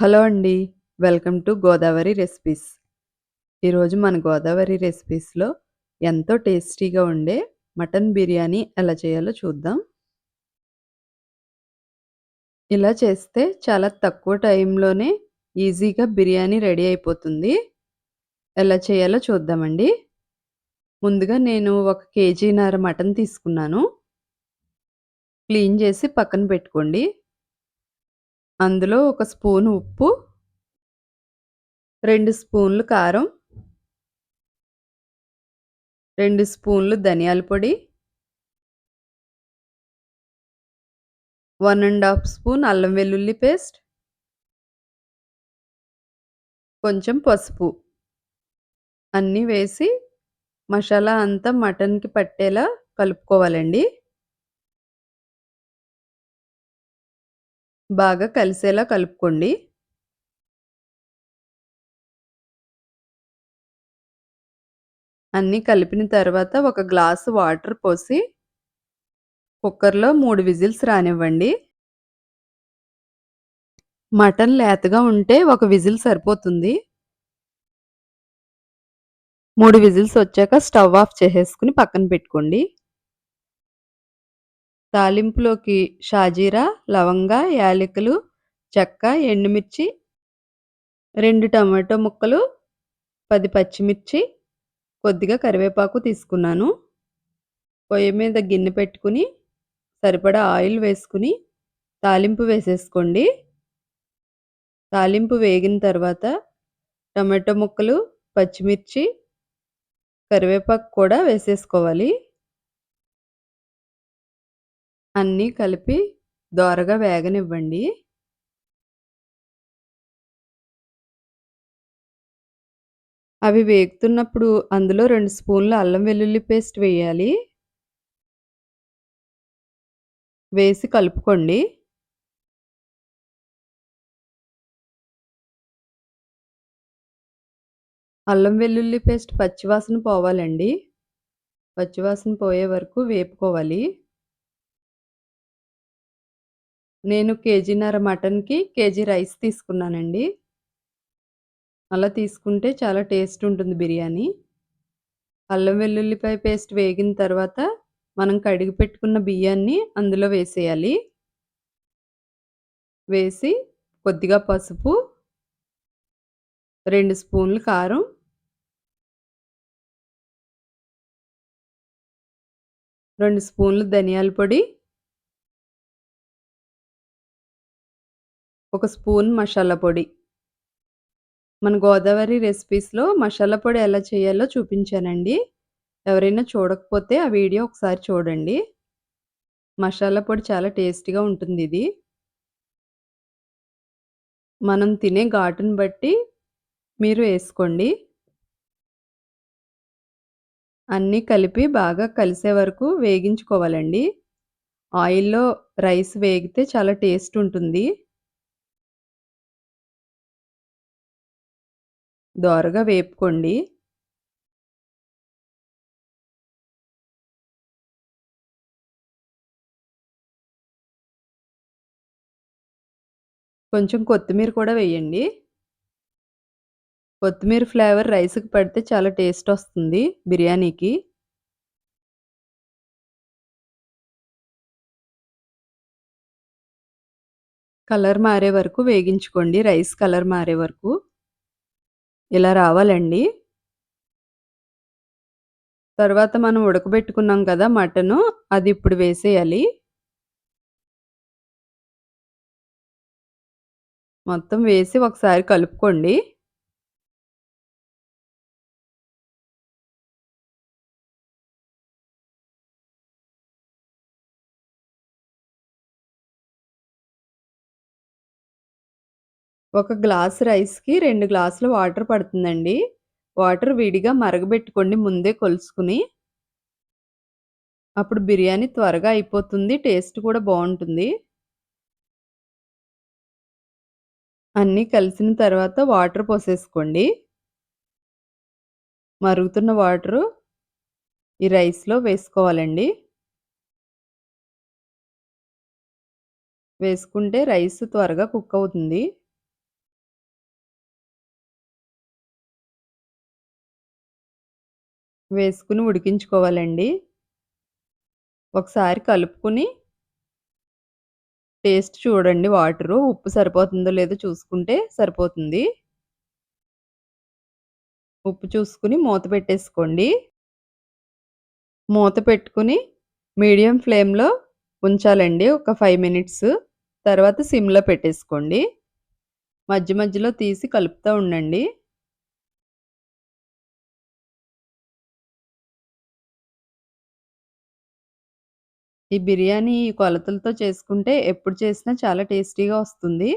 Hello అండి. Welcome to Godavari recipes. ఈరోజు మన గోదావరి రెసిపీస్‌లో ఎంతో టేస్టీగా ఉండే మటన్ బిర్యానీ ఎలా చేయాలో చూద్దాం. ఇలా చేస్తే చాలా తక్కువ టైంలోనే ఈజీగా బిర్యానీ రెడీ అయిపోతుంది. ఎలా చేయాలో చూద్దామండి. ముందుగా నేను ఒక కేజీన్నర మటన్ తీసుకున్నాను. క్లీన్ చేసి పక్కన పెట్టుకోండి. అందులో ఒక స్పూన్ ఉప్పు రెండు స్పూన్లు కారం రెండు స్పూన్లు ధనియాల పొడి వన్ అండ్ హాఫ్ స్పూన్ అల్లం వెల్లుల్లి పేస్ట్ కొంచెం పసుపు అన్నీ వేసి మసాలా అంతా మటన్‌కి పట్టేలా కలుపుకోవాలండి. బాగా కలిసేలా కలుపుకోండి. అన్నీ కలిపిన తర్వాత ఒక గ్లాసు వాటర్ పోసి కుక్కర్‌లో మూడు విజిల్స్ రానివ్వండి. మటన్ లేతగా ఉంటే ఒక విజిల్ సరిపోతుంది. మూడు విజిల్స్ వచ్చాక స్టవ్ ఆఫ్ చేసేసుకుని పక్కన పెట్టుకోండి. తాలింపులోకి షాజీరా, లవంగ, యాలకులు, చెక్క, ఎండుమిర్చి రెండు టమాటో ముక్కలు, పది పచ్చిమిర్చి, కొద్దిగా కరివేపాకు తీసుకున్నాను. పొయ్యి మీద గిన్నె పెట్టుకుని సరిపడా ఆయిల్ వేసుకుని తాలింపు వేసేసుకోండి. తాలింపు వేగిన తర్వాత టమాటో ముక్కలు, పచ్చిమిర్చి, కరివేపాకు కూడా వేసేసుకోవాలి. అన్నీ కలిపి దోరగా వేగనివ్వండి. అవి వేగుతున్నప్పుడు అందులో రెండు స్పూన్లు అల్లం వెల్లుల్లి పేస్ట్ వేయాలి. వేసి కలుపుకోండి. అల్లం వెల్లుల్లి పేస్ట్ పచ్చివాసన పోవాలండి. పచ్చివాసన పోయే వరకు వేపుకోవాలి. నేను కేజీన్నర మటన్‌కి కేజీ రైస్ తీసుకున్నానండి. అలా తీసుకుంటే చాలా టేస్ట్ ఉంటుంది బిర్యానీ. అల్లం వెల్లుల్లిపాయ పేస్ట్ వేగిన తర్వాత మనం కడిగి పెట్టుకున్న బియ్యాన్ని అందులో వేసేయాలి. వేసి కొద్దిగా పసుపు రెండు స్పూన్లు కారం రెండు స్పూన్లు ధనియాల పొడి ఒక స్పూన్ మసాలా పొడి మన గోదావరి రెసిపీస్‌లో మసాలా పొడి ఎలా చేయాలో చూపించానండి. ఎవరైనా చూడకపోతే ఆ వీడియో ఒకసారి చూడండి. మసాలా పొడి చాలా టేస్టీగా ఉంటుంది ఇది మనం తినే ఘాటును బట్టి మీరు వేసుకోండి అన్నీ కలిపి బాగా కలిసే వరకు వేగించుకోవాలండి. ఆయిల్‌లో రైస్ వేగితే చాలా టేస్ట్ ఉంటుంది. దోరగా వేపుకోండి. కొంచెం కొత్తిమీర కూడా వేయండి. కొత్తిమీర ఫ్లేవర్ రైస్‌కి పడితే చాలా టేస్ట్ వస్తుంది బిర్యానీకి. కలర్ మారే వరకు వేగించుకోండి. రైస్ కలర్ మారే వరకు. ఇలా రావాలండి. తర్వాత మనం ఉడకబెట్టుకున్నాం కదా మటను, అది ఇప్పుడు వేసేయాలి. మొత్తం వేసి ఒకసారి కలుపుకోండి. ఒక గ్లాస్ రైస్‌కి రెండు గ్లాసులు వాటర్ పడుతుందండి. వాటర్ విడిగా మరగబెట్టుకోండి ముందే కొలుసుకుని. అప్పుడు బిర్యానీ త్వరగా అయిపోతుంది. టేస్ట్ కూడా బాగుంటుంది అన్నీ కలిసిన తర్వాత వాటర్ పోసేసుకోండి. మరుగుతున్న వాటరు ఈ రైస్‌లో వేసుకోవాలండి. వేసుకుంటే రైస్ త్వరగా కుక్ అవుతుంది. వేసుకుని ఉడికించుకోవాలండి. ఒకసారి కలుపుకొని టేస్ట్ చూడండి వాటరు. ఉప్పు సరిపోతుందో లేదో చూసుకుంటే సరిపోతుంది. ఉప్పు చూసుకుని మూత పెట్టేసుకోండి. మూత పెట్టుకుని మీడియం ఫ్లేమ్‌లో ఉంచాలండి ఒక ఫైవ్ మినిట్స్. తర్వాత సిమ్‌లో పెట్టేసుకోండి. మధ్య మధ్యలో తీసి కలుపుతూ ఉండండి. ఈ బిర్యానీ ఈ కొలతలతో చేసుకుంటే ఎప్పుడు చేసినా చాలా టేస్టీగా వస్తుంది.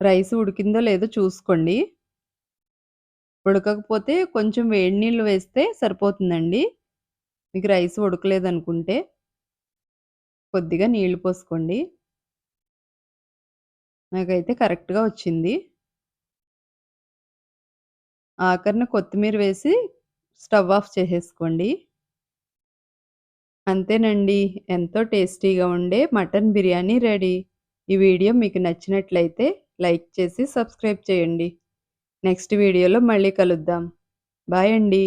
రైస్ ఉడికిందో లేదో చూసుకోండి. ఉడకకపోతే కొంచెం వేడి నీళ్ళు వేస్తే సరిపోతుందండి. మీకు రైస్ ఉడకలేదనుకుంటే. కొద్దిగా నీళ్ళు పోసుకోండి. నాకైతే కరెక్ట్‌గా వచ్చింది. ఆఖరిన కొత్తిమీర వేసి స్టవ్ ఆఫ్ చేసేసుకోండి. అంతేనండి. ఎంతో టేస్టీగా ఉండే మటన్ బిర్యానీ రెడీ. ఈ వీడియో మీకు నచ్చినట్లయితే లైక్ చేసి సబ్స్క్రైబ్ చేయండి. నెక్స్ట్ వీడియోలో మళ్ళీ కలుద్దాం. బాయ్ అండి.